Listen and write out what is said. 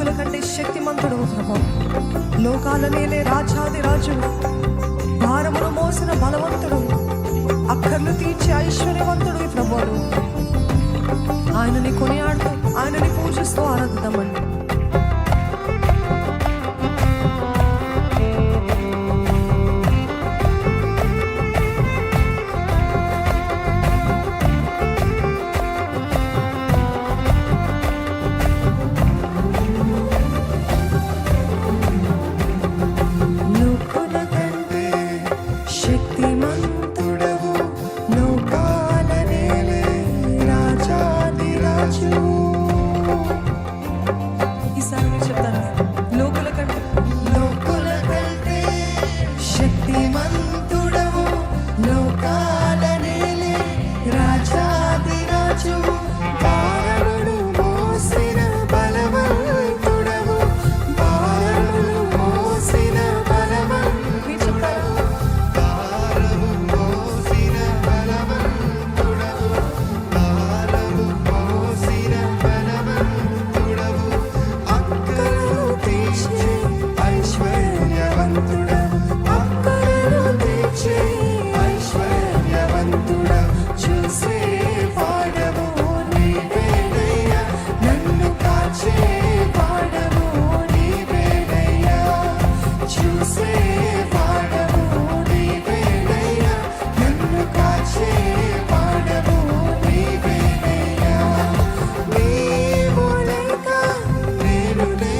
నాయకుల కంటే శక్తిమంతుడు ప్రభు. లోకాలనేలే రాజాది రాజు. భారమును మోసిన బలవంతుడు. అక్కర్లు తీర్చే ఐశ్వర్యవంతుడు ప్రభువుడు ఆయనని కొనియాడుతూ ఆయనని పూజిస్తూ ఆరాధిద్దామండి. you. Saturday.